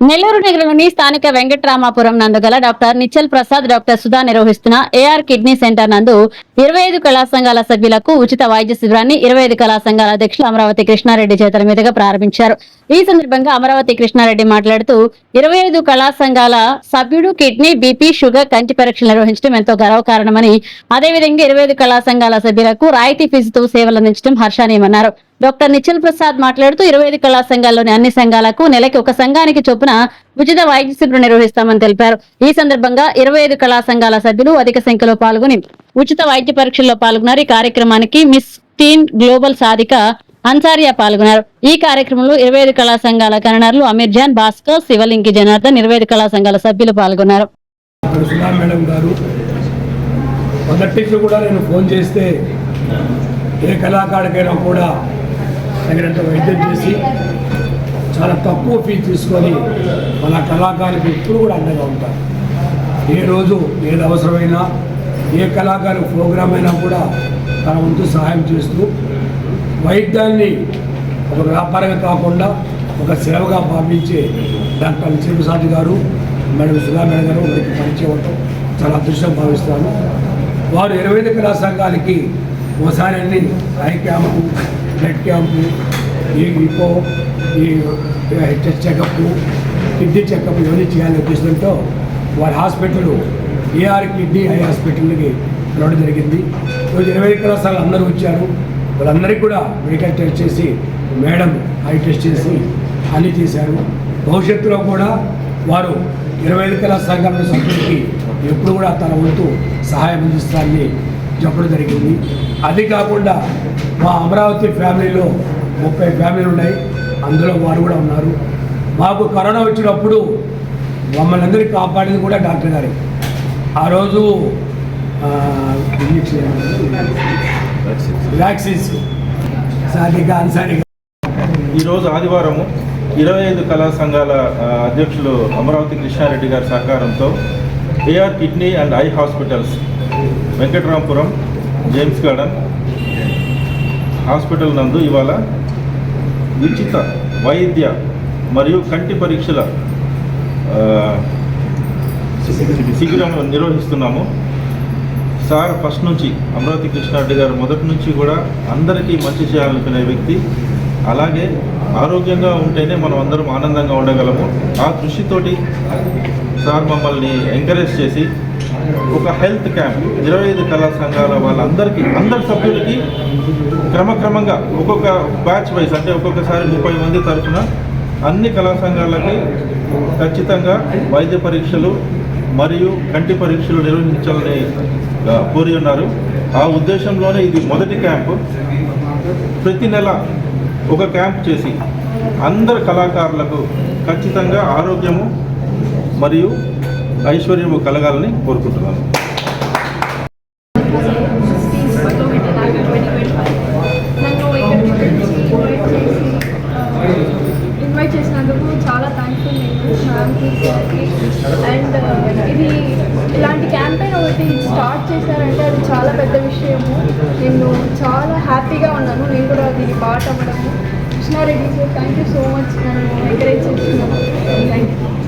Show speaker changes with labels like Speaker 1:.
Speaker 1: నెల్లూరు నగరంలోని స్థానిక వెంకట్రామాపురం నందు గల డాక్టర్ నిచ్చల్ ప్రసాద్ డాక్టర్ సుధా నిర్వహిస్తున్న ఏఆర్ కిడ్నీ సెంటర్ నందు ఇరవై ఐదు కళా సంఘాల సభ్యులకు ఉచిత వైద్య శిబిరాన్ని ఇరవై ఐదు కళా సంఘాల అధ్యక్షులు అమరావతి కృష్ణారెడ్డి చేతుల మీదుగా ప్రారంభించారు. ఈ సందర్భంగా అమరావతి కృష్ణారెడ్డి మాట్లాడుతూ ఇరవై ఐదు కళా సంఘాల సభ్యుడు కిడ్నీ బీపీ షుగర్ కంటి పరీక్షలు నిర్వహించడం ఎంతో గర్వకారణమని అదేవిధంగా ఇరవై ఐదు కళా సంఘాల సభ్యులకు రాయితీ ఫీజుతో సేవలు అందించడం హర్షణీయమన్నారు డాక్టర్ నిఖిల్ ప్రసాద్ మాట్లాడుతూ ఇరవై ఐదు కళా సంఘాల్లోని అన్ని సంఘాలకు నెలకి ఒక సంఘానికి చొప్పున ఉచిత వైద్య శిబిరం నిర్వహిస్తామని తెలిపారు. ఈ సందర్భంగా ఇరవై ఐదు కళా సంఘాల సభ్యులు అధిక సంఖ్యలో పాల్గొని ఉచిత వైద్య పరీక్షల్లో పాల్గొన్నారు. ఈ కార్యక్రమానికి Miss Teen Global Sadhika Ansaria పాల్గొన్నారు. ఈ కార్యక్రమంలో ఇరవై ఐదు కళా సంఘాల కన్నడలు అమీర్ జాన్ భాస్కర్ శివలింగి జనార్దన్ ఇరవై ఐదు కళా సంఘాల సభ్యులు పాల్గొన్నారు.
Speaker 2: మేడం గారు మొదటి నుంచి కూడా నేను ఫోన్ చేస్తే ఏ కళాకారుడికైనా కూడా తగినంత వైద్యం చేసి చాలా తక్కువ ఫీజు తీసుకొని మన కళాకారులకు ఎప్పుడు కూడా అండగా ఉంటారు. ఏ రోజు ఏది అవసరమైనా ఏ కళాకారు ప్రోగ్రామ్ అయినా కూడా తన వంతు సహాయం చేస్తూ వైద్యాన్ని ఒక వ్యాపారంగా కాకుండా ఒక సేవగా భావించే డాక్టర్ నిశ్చయప్రసాద్ గారు మేడం సుధా మేడం గారు వారికి పనిచేయటం చాలా అదృష్టం భావిస్తాను. వారు ఇరవై ఐదు కళా సంఘాలకి ఓసారి అన్ని ఐ బ్లడ్ క్యాంపు ఈ ఇంకో ఈ హెచ్ఎస్ చెకప్ కిడ్నీ చెకప్ ఇవన్నీ చేయాలనే ఉద్దేశంతో వారి హాస్పిటల్ ఏఆర్ కిడ్నీ ఐ హాస్పిటల్కి రావడం జరిగింది. ఈరోజు ఇరవై కళాశాలలు అందరూ వచ్చారు. వాళ్ళందరికీ కూడా మెడికల్ టెస్ట్ చేసి మేడం ఐ టెస్ట్ చేసి అన్నీ చేశారు. భవిష్యత్తులో కూడా వారు ఇరవై ఐదు కళా సంఘాల సభ్యులకి ఎప్పుడు కూడా తన వంతు సహాయం అందిస్తారని చెప్పడం జరిగింది. అది కాకుండా మా అమరావతి ఫ్యామిలీలో ముప్పై ఫ్యామిలీలు ఉన్నాయి. అందులో వారు కూడా ఉన్నారు. మాకు కరోనా వచ్చినప్పుడు మమ్మల్ని అందరికీ కాపాడింది కూడా డాక్టర్ గారే. ఆ రోజు వ్యాక్సిన్స్. సారిగా అన్సారిగా
Speaker 3: ఈరోజు ఆదివారము ఇరవై ఐదు కళా సంఘాల అధ్యక్షులు అమరావతి కృష్ణారెడ్డి గారి సహకారంతో A R kidney and eye hospitals Venkatarampuram James garden. Hospital నందు ఇవాళ ఉచిత వైద్య మరియు కంటి పరీక్షల శిబిరం నిర్వహిస్తున్నాము. సార్ ఫస్ట్ నుంచి అమరావతి కృష్ణారెడ్డి గారు మొదటి నుంచి కూడా అందరికీ మంచి చేయాలనుకునే వ్యక్తి. అలాగే ఆరోగ్యంగా ఉంటేనే మనం అందరం ఆనందంగా ఉండగలము. ఆ దృష్టితోటి సార్ మమ్మల్ని ఎంకరేజ్ చేసి ఒక హెల్త్ క్యాంప్ ఇరవై ఐదు కళా సంఘాల వాళ్ళందరికీ అందరి సభ్యులకి క్రమక్రమంగా ఒక్కొక్క బ్యాచ్ వైజ్ అంటే ఒక్కొక్కసారి ముప్పై మంది తరఫున అన్ని కళా సంఘాలకి ఖచ్చితంగా వైద్య పరీక్షలు మరియు కంటి పరీక్షలు నిర్వహించాలని కోరి ఉన్నారు. ఆ ఉద్దేశంలోనే ఇది మొదటి క్యాంపు. ప్రతి నెల ఒక క్యాంప్ చేసి అందరు కళాకారులకు ఖచ్చితంగా ఆరోగ్యము మరియు ఐశ్వర్యము కలగాలని కోరుకుంటున్నాను.
Speaker 4: నన్ను ఇక్కడికి ఇన్వైట్ చేసినందుకు చాలా థ్యాంక్ఫుల్ నేను అండ్ uh, ఇది ఇలాంటి క్యాంపెయిన్ ఒకటి స్టార్ట్ చేశారంటే అది చాలా పెద్ద విషయము. నేను చాలా హ్యాపీగా ఉన్నాను. నేను కూడా దీన్ని పాట అవ్వడము. Krishna Reddy sir thank you so much నన్ను ఎంకరేజ్ చేస్తున్నాను థ్యాంక్ యూ